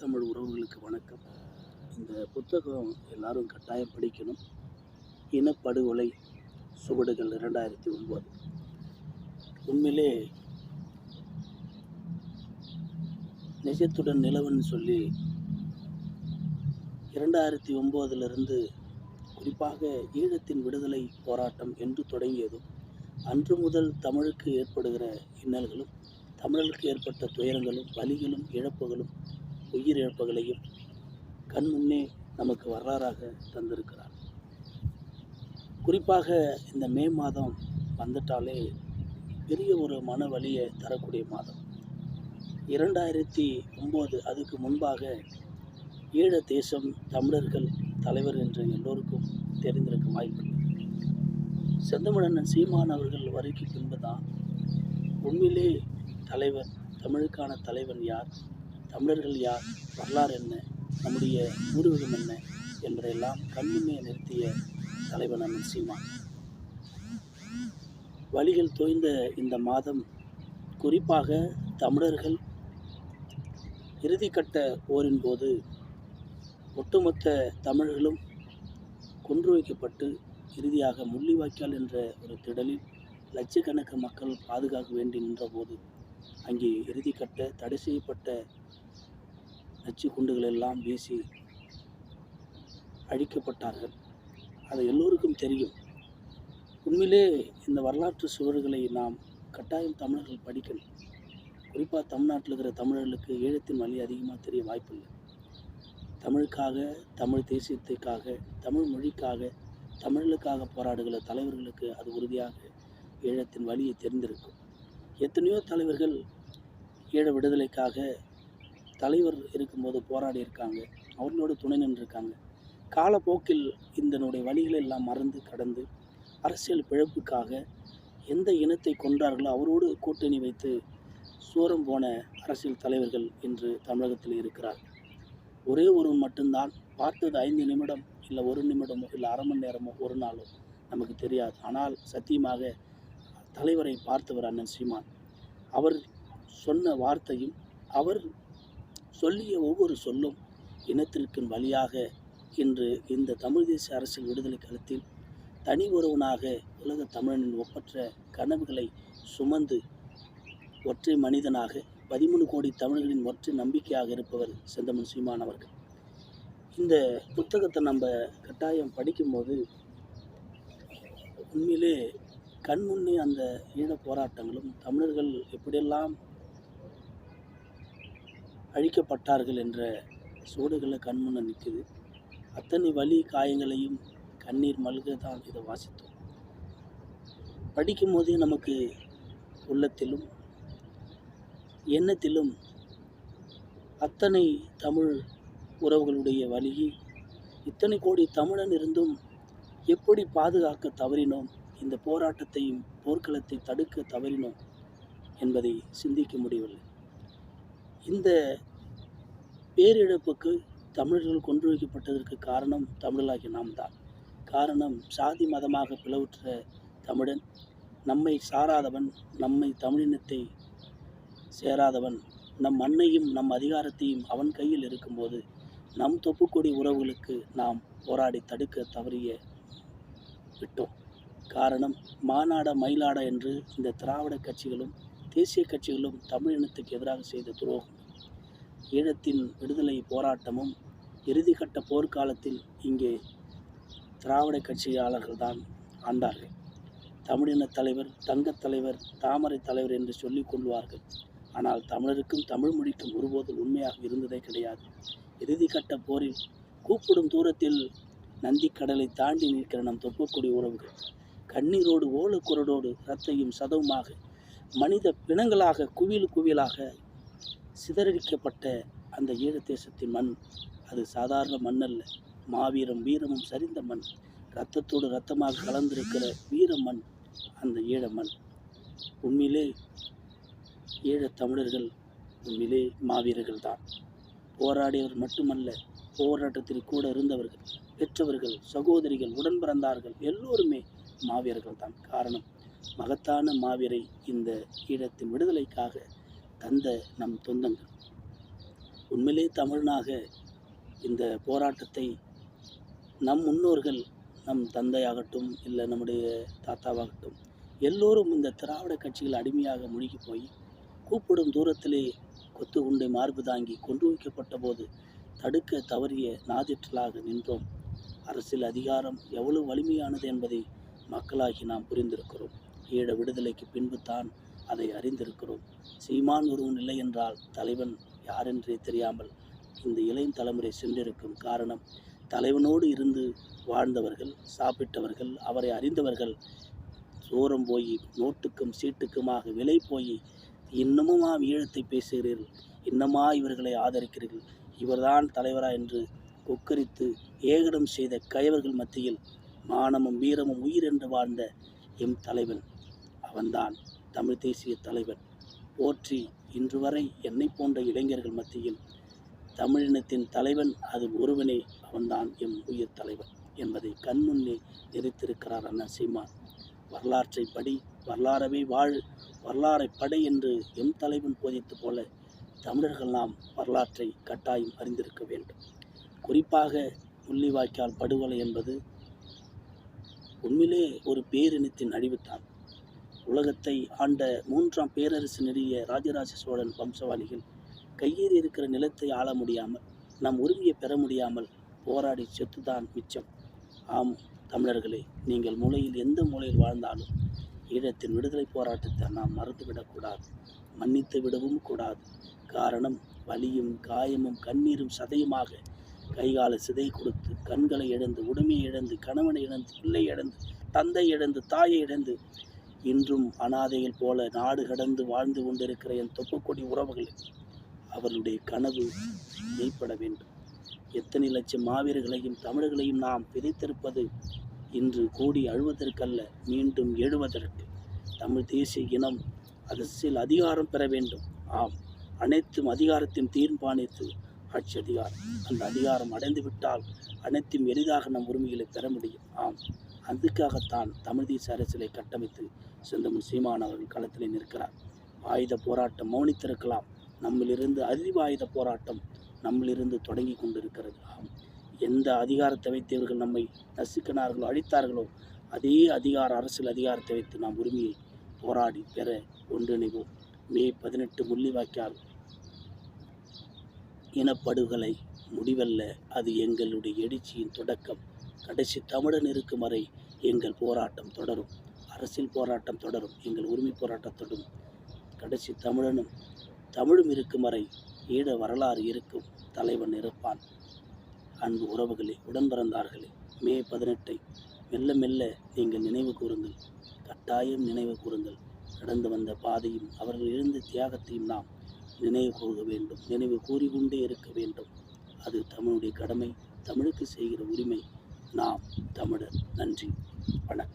தமிழ் உறவுகளுக்கு வணக்கம். இந்த புத்தகம் எல்லாரும் கட்டாயம் படிக்கணும். இனப்படுகொலை சுவடுகள் இரண்டாயிரத்தி ஒன்பது. உண்மையிலே நிஜத்துடன் நிலவன் சொல்லி இரண்டாயிரத்தி ஒம்போதிலிருந்து குறிப்பாக ஈழத்தின் விடுதலை போராட்டம் என்று தொடங்கியதும் அன்று முதல் தமிழுக்கு ஏற்படுகிற இன்னல்களும் தமிழருக்கு ஏற்பட்ட துயரங்களும் வலிகளும் இழப்புகளும் உயிரிழப்புகளையும் கண்முன்னே நமக்கு வரலாறாக தந்திருக்கிறார். குறிப்பாக இந்த மே மாதம் வந்துட்டாலே பெரிய ஒரு மன வலியை தரக்கூடிய மாதம். இரண்டாயிரத்தி ஒம்பது அதுக்கு முன்பாக ஈழ தேசம் தமிழர்கள் தலைவர் என்று எல்லோருக்கும் தெரிந்திருக்க வாய்ப்பு செந்தமிழன் சீமான் அவர்கள் வரைக்கும் பின்புதான் உண்மையிலே தலைவர் தமிழுக்கான தலைவன் யார்? தமிழர்கள் யார்? வரலாறு என்ன? நம்முடைய பூர்வீகம் என்ன? என்பதையெல்லாம் கண்ணுமே நிறுத்திய தலைவன் அண்ணன் சீமான். வழிகள் தோய்ந்த இந்த மாதம் குறிப்பாக தமிழர்கள் இறுதிக்கட்ட போரின் போது ஒட்டுமொத்த தமிழர்களும் கொன்று வைக்கப்பட்டு இறுதியாக முள்ளிவாய்க்கால் என்ற ஒரு திடலில் லட்சக்கணக்கு மக்கள் பாதுகாக்க வேண்டி நின்றபோது அங்கே இறுதிக்கட்ட தடை செய்யப்பட்ட நச்சு குண்டுகள் எல்லாம் வீசி அழிக்கப்பட்டார்கள். அது எல்லோருக்கும் தெரியும். உண்மையிலே இந்த வரலாற்று சுவர்களை நாம் கட்டாயம் தமிழர்கள் படிக்கணும். குறிப்பாக தமிழ்நாட்டில் இருக்கிற தமிழர்களுக்கு ஈழத்தின் வழி அதிகமாக தெரிய வாய்ப்பில்லை. தமிழுக்காக தமிழ் தேசியத்துக்காக தமிழ் மொழிக்காக தமிழர்களுக்காக போராடுகிற தலைவர்களுக்கு அது உறுதியாக ஈழத்தின் வழியை தெரிந்திருக்கும். எத்தனையோ தலைவர்கள் ஈழ விடுதலைக்காக தலைவர் இருக்கும்போது போராடி இருக்காங்க அவர்களோடு துணை நின்றுருக்காங்க. காலப்போக்கில் இதனுடைய வழிகளை எல்லாம் மறந்து கடந்து அரசியல் பிழப்புக்காக எந்த இனத்தை கொன்றார்களோ அவரோடு கூட்டணி வைத்து சூரம் போன அரசியல் தலைவர்கள் இன்று தமிழகத்தில் இருக்கிறார் ஒரே ஒருவன் மட்டும்தான் பார்த்தது ஐந்து நிமிடம் இல்லை ஒரு நிமிடமோ இல்லை அரை மணி நேரமோ ஒரு நாளோ நமக்கு தெரியாது. ஆனால் சத்தியமாக தலைவரை பார்த்தவர் அண்ணன் சீமான். அவர் சொன்ன வார்த்தையும் அவர் சொல்லிய ஒவ்வொரு சொல்லும் இனத்திற்கு வழியாக இன்று இந்த தமிழ் தேசிய அரசியல் விடுதலை களத்தில் தனி ஒருவனாக உலக தமிழனின் ஒப்பற்ற கனவுகளை சுமந்து ஒற்றை மனிதனாக பதிமூணு கோடி தமிழர்களின் ஒற்றை நம்பிக்கையாக இருப்பவர் செந்தமன் சீமான் அவர்கள். இந்த புத்தகத்தை நம்ம கட்டாயம் படிக்கும்போது உண்மையிலே கண்முன்னே அந்த ஈழ போராட்டங்களும் தமிழர்கள் எப்படியெல்லாம் அழிக்கப்பட்டார்கள் என்ற சூடுகளை கண்முன்ன நிற்குது அத்தனை வலி காயங்களையும் கண்ணீர் மல்க தான் இதை வாசித்தோம். படிக்கும்போதே நமக்கு உள்ளத்திலும் எண்ணத்திலும் அத்தனை தமிழ் உறவுகளுடைய வழியை இத்தனை கோடி தமிழன் இருந்தும் எப்படி பாதுகாக்க தவறினோம்? இந்த போராட்டத்தையும் போர்க்களத்தை தடுக்க தவறினோம் என்பதை சிந்திக்க முடியவில்லை. இந்த பேரிழப்புக்கு தமிழர்கள் கொண்டு வைக்கப்பட்டதற்கு காரணம் தமிழர்களாகிய நாம் தான் காரணம் சாதி மதமாக பிளவுற்ற தமிழன் நம்மை சாராதவன் நம்மை தமிழினத்தை சேராதவன் நம் மண்ணையும் நம் அதிகாரத்தையும் அவன் கையில் இருக்கும்போது நம் தொப்புக்கொடி உறவுகளுக்கு நாம் போராடி தடுக்க தவறிய விட்டோம். காரணம் மாநாட மயிலாட என்று இந்த திராவிட கட்சிகளும் தேசிய கட்சிகளும் தமிழினத்துக்கு எதிராக செய்த துரோகம். ஈழத்தின் விடுதலை போராட்டமும் இறுதிக்கட்ட போர்க்காலத்தில் இங்கே திராவிட கட்சியாளர்கள் தான் ஆண்டார்கள். தமிழின தலைவர் தங்கத் தலைவர் தாமரை தலைவர் என்று சொல்லிக் கொள்வார்கள். ஆனால் தமிழருக்கும் தமிழ் மொழிக்கும் ஒருபோதும் உண்மையாக இருந்ததே கிடையாது. இறுதிக்கட்ட போரில் கூப்பிடும் தூரத்தில் நந்திக்கடலை தாண்டி நிற்கிற நம் தொப்பக்கூடிய உறவுகள் கண்ணீரோடு ஓலக்குரடோடு ரத்தையும் சதவுமாக மனித பிணங்களாக குவியல் குவியலாக சிதறடிக்கப்பட்ட அந்த ஈழ தேசத்தின் மண். அது சாதாரண மண் அல்ல மாவீரம் வீரமும் சரிந்த மண். இரத்தத்தோடு இரத்தமாக கலந்திருக்கிற வீர மண் அந்த ஈழ மண். உண்மையிலே ஈழத் தமிழர்கள் உண்மையிலே மாவீரர்கள் தான். போராடியவர் மட்டுமல்ல போராட்டத்தில் கூட இருந்தவர்கள் பெற்றவர்கள் சகோதரிகள் உடன் பிறந்தார்கள் எல்லோருமே மாவீரர்கள் தான். காரணம் மகத்தான மாவீரை இந்த ஈழத்தின் விடுதலைக்காக தந்த நம் தொந்தங்கள் உண்மையிலே தமிழனாக இந்த போராட்டத்தை நம் முன்னோர்கள் நம் தந்தையாகட்டும் இல்லை நம்முடைய தாத்தாவாகட்டும் எல்லோரும் இந்த திராவிட கட்சிகள் அடிமையாக முழுகி போய் கூப்பிடும் தூரத்திலே கொத்து உண்டை மார்பு தாங்கி கொண்டு வைக்கப்பட்ட போது தடுக்க தவறிய நாதிற்றலாக நின்றோம். அரசியல் அதிகாரம் எவ்வளவு வலிமையானது என்பதை மக்களாகி நாம் புரிந்திருக்கிறோம். ஈழ விடுதலைக்கு பின்பு தான் அதை அறிந்திருக்கிறோம். சீமான் ஒருவன் இல்லை என்றால் தலைவன் யாரென்றே தெரியாமல் இந்த இளைய தலைமுறை சென்றிருக்கும் காரணம் தலைவனோடு இருந்து வாழ்ந்தவர்கள் சாப்பிட்டவர்கள் அவரை அறிந்தவர்கள் சோரம் போய் நோட்டுக்கும் சீட்டுக்குமாக விலை போய் இன்னமுமா ஈழத்தை பேசுகிறீர்கள் இன்னமா இவர்களை ஆதரிக்கிறீர்கள் இவர்தான் தலைவரா என்று கொக்கரித்து ஏகடம் செய்த கயவர்கள் மத்தியில் மானமும் வீரமும் உயிர் என்று வாழ்ந்த எம் தலைவன் அவன்தான். தமிழ் தேசிய தலைவன் போற்றி இன்று வரை என்னை போன்ற இளைஞர்கள் மத்தியில் தமிழினத்தின் தலைவன் அது ஒருவனே அவன்தான் எம் உயிர் தலைவன் என்பதை கண்முன்னே நிறுத்திருக்கிறார் அண்ணா சீமான். வரலாற்றை படி வரலாறவே வாழ் வரலாறை படை என்று எம் தலைவன் போதித்து போல தமிழர்கள் நாம் வரலாற்றை கட்டாயம் அறிந்திருக்க வேண்டும். குறிப்பாக முள்ளிவாய்க்கால் படுகொலை என்பது உண்மையிலே ஒரு பேரினத்தின் அழிவுத்தான் உலகத்தை ஆண்ட மூன்றாம் பேரரசு நெறிய ராஜராஜ சோழன் வம்சவாளிகள் கையில் இருக்கிற நிலத்தை ஆள முடியாமல் நம் உரிமையை பெற முடியாமல் போராடி செத்துதான் மிச்சம். ஆம் தமிழர்களே நீங்கள் மூலையில் எந்த மூலையில் வாழ்ந்தாலும் ஈழத்தின் விடுதலை போராட்டத்தை நாம் மறந்துவிடக்கூடாது மன்னித்து விடவும் கூடாது. காரணம் வலியும் காயமும் கண்ணீரும் சதையுமாக கைகால சிதை கொடுத்து கண்களை இழந்து உடமையை இழந்து கணவனை இழந்து பிள்ளை இழந்து தந்தை இழந்து தாயை இழந்து இன்றும் அனாதைகள் போல நாடு கடந்து வாழ்ந்து கொண்டிருக்கிற என் தொப்புக்கொடி உறவுகள் அவர்களுடைய கனவு மெய்ப்பட வேண்டும். எத்தனை லட்சம் மாவீரர்களையும் தமிழர்களையும் நாம் பிரித்திருப்பது இன்று கூடி அழுவதற்கல்ல மீண்டும் எழுவதற்கு. தமிழ் தேசிய இனம் அரசியல் அதிகாரம் பெற வேண்டும். ஆம் அனைத்தும் அதிகாரத்தையும் தீர்மானித்து ஆட்சி அதிகாரம். அந்த அதிகாரம் அடைந்துவிட்டால் அனைத்தும் எளிதாக நம் உரிமைகளை பெற முடியும். ஆம். அதுக்காகத்தான் தமிழ் தேசிய அரசியலை கட்டமைத்து செந்தமிழ் சீமான் அவர்கள் களத்தில் நிற்கிறார். ஆயுத போராட்டம் மௌனித்திருக்கலாம். நம்மிலிருந்து அறிவாயுத போராட்டம் நம்மிலிருந்து தொடங்கி கொண்டிருக்கிறது. ஆகும் எந்த அதிகாரத்தை வைத்து இவர்கள் நம்மை நசுக்கினார்களோ அழித்தார்களோ அதே அதிகார அரசியல் அதிகாரத்தை வைத்து நாம் உரிமையை போராடி பெற ஒன்றிணைவோம். மே பதினெட்டு முள்ளிவாய்க்கால் இனப்படுகொலை முடிவல்ல. அது எங்களுடைய எழுச்சியின் தொடக்கம். கடைசி தமிழன் இருக்கும் வரை எங்கள் போராட்டம் தொடரும். அரசியல் போராட்டம் தொடரும் எங்கள் உரிமை போராட்டம் தொடரும். கடைசி தமிழனும் தமிழும் இருக்கும் வரை ஈழ வரலாறு இருக்கும் தலைவன் இருப்பான். அன்பு உறவுகளே உடன் பிறந்தார்களே மே பதினெட்டை மெல்ல மெல்ல நீங்கள் நினைவு கூறுங்கள். கட்டாயம் நினைவு கூறுங்கள். கடந்து வந்த பாதையும் அவர்கள் இருந்த தியாகத்தையும் நாம் நினைவு கூற வேண்டும். நினைவு கூறிக்கொண்டே இருக்க வேண்டும். அது தமிழுடைய கடமை தமிழுக்கு செய்கிற உரிமை. நாம் தமிழர். நன்றி. வணக்கம்.